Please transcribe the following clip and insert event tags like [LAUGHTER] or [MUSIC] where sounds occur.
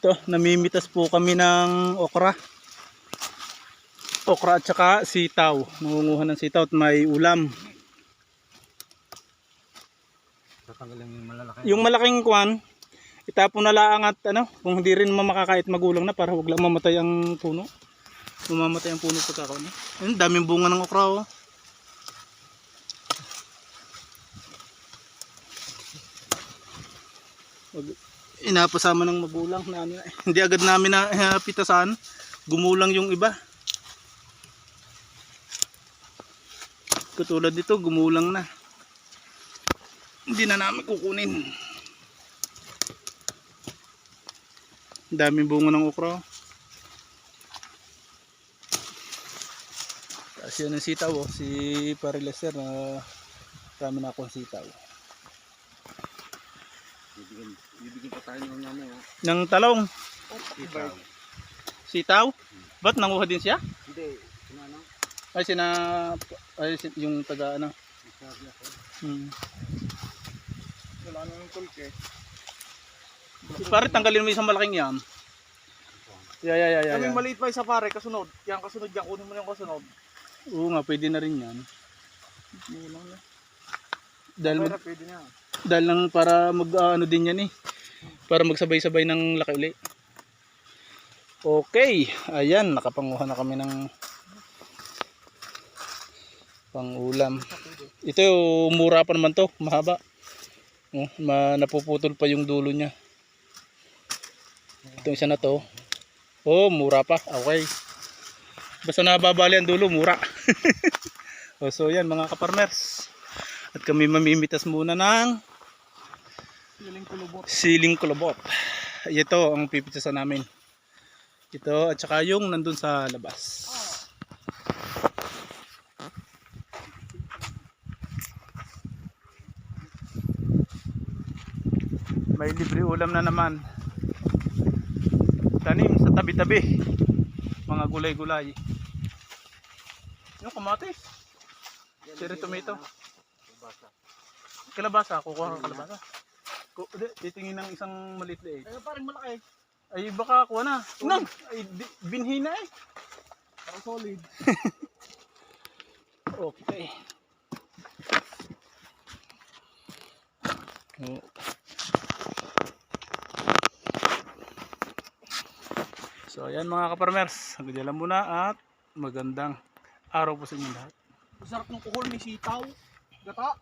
Ito, namimitas po kami ng okra. Okra at saka sitaw. Nangunguha ng sitaw at may ulam. Yung malalaki. Yung malaking kwan, itapon na lang at ano, kung hindi rin mamakakait magulang na para wag lang mamatay ang puno. Mamamatay ang puno pagkakaon. Ayun, daming bunga ng okra oh. Wag, inapasama ng magulang na eh. hindi agad namin na eh, pitasan. Gumulang yung iba. Katulad dito, gumulang na hindi na namin kukunin. Daming bunga ng okra. Tapos yun ang sitaw, oh. si Parilester na marami na akong sitaw. Bibigyan, bibigyan pa tayo ng ano. oh. Ng talong, Sitaw. sitaw? Ba't nanguha din siya? Hindi. Ano ano? Ay, sina, ay, yung taga ano. Hmm. Wala nang tulke. Pare, tanggalin mo isang malaking yam. Yeah, yeah, yeah, yeah. Kaming yeah. maliit pa isa pare, kasunod. Yan kasunod yan, kunin mo na yung kasunod. Oo nga, pwede na rin yan. Dahil, mag, pwede na. dahil lang para mag ah, ano din yan eh. Para magsabay-sabay ng laki uli. Okay, ayan, nakapanguha na kami ng pangulam. Ito, mura pa naman to, mahaba. Oh, ma, napuputol pa yung dulo niya. Itong isa na to. Oh, mura pa. Okay. Basta nababali ang dulo, mura. [LAUGHS] oh, so yan mga kaparmers. At kami mamimitas muna ng Piling kulubot. siling kulubot. Ito ang pipitasan namin. Ito at saka yung nandun sa labas. May libre ulam na naman. Tanim sa tabi-tabi. Mga gulay-gulay. Yung kamatis. Cherry tomato. Kalabasa, kukuha ka kalabasa. Ku- di, titingin ng isang maliit liit. Eh, parang malaki. Ay baka kuha na. Nang, ay di- binhi na eh. Parang solid. [LAUGHS] Okay. Oh. So ayan mga kaparmers, hanggang lang muna at magandang araw po sa inyo lahat. Masarap ng kuhol, may sitaw. 个。